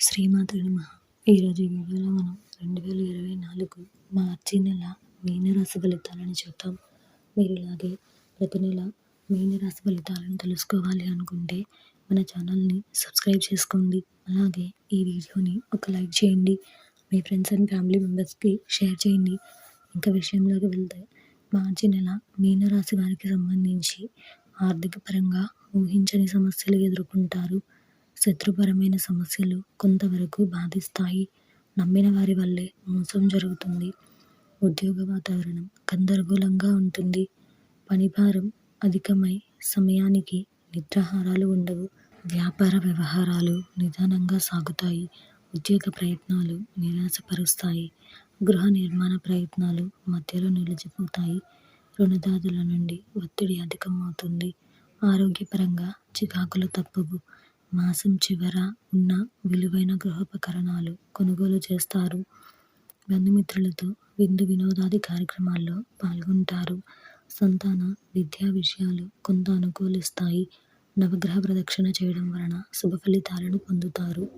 శ్రీమాతృ నమ. ఈరోజు ఈ వీడియోలో మనం రెండు వేల ఇరవై నాలుగు మార్చి నెల మీనరాశి ఫలితాలను చూద్దాం. మీరు ఇలాగే ప్రతి నెల మీనరాశి ఫలితాలను తెలుసుకోవాలి అనుకుంటే మన ఛానల్ని సబ్స్క్రైబ్ చేసుకోండి. అలాగే ఈ వీడియోని ఒక లైక్ చేయండి. మీ ఫ్రెండ్స్ అండ్ ఫ్యామిలీ మెంబర్స్కి షేర్ చేయండి. ఇంకా విషయంలోకి వెళ్తే మార్చి నెల మీనరాశి వారికి సంబంధించి ఆర్థిక పరంగా ఊహించని సమస్యలు ఎదుర్కొంటారు. శత్రుపరమైన సమస్యలు కొంతవరకు బాధిస్తాయి. నమ్మిన వారి వల్లే మోసం జరుగుతుంది. ఉద్యోగ వాతావరణం గందరగోళంగా ఉంటుంది. పనిభారం అధికమై సమయానికి నిద్రాహారాలు ఉండవు. వ్యాపార వ్యవహారాలు నిదానంగా సాగుతాయి. ఉద్యోగ ప్రయత్నాలు నిరాశపరుస్తాయి. గృహ నిర్మాణ ప్రయత్నాలు మధ్యలో నిలిచిపోతాయి. రుణదాతల నుండి ఒత్తిడి అధికమవుతుంది. ఆరోగ్యపరంగా చికాకులు తప్పవు. మాసం చివర ఉన్న విలువైన గృహోపకరణాలు కొనుగోలు చేస్తారు. బంధుమిత్రులతో విందు వినోదాది కార్యక్రమాల్లో పాల్గొంటారు. సంతాన విద్యా విషయాలు కొంత అనుకూలిస్తాయి. నవగ్రహ ప్రదక్షిణ చేయడం వలన శుభ ఫలితాలను పొందుతారు.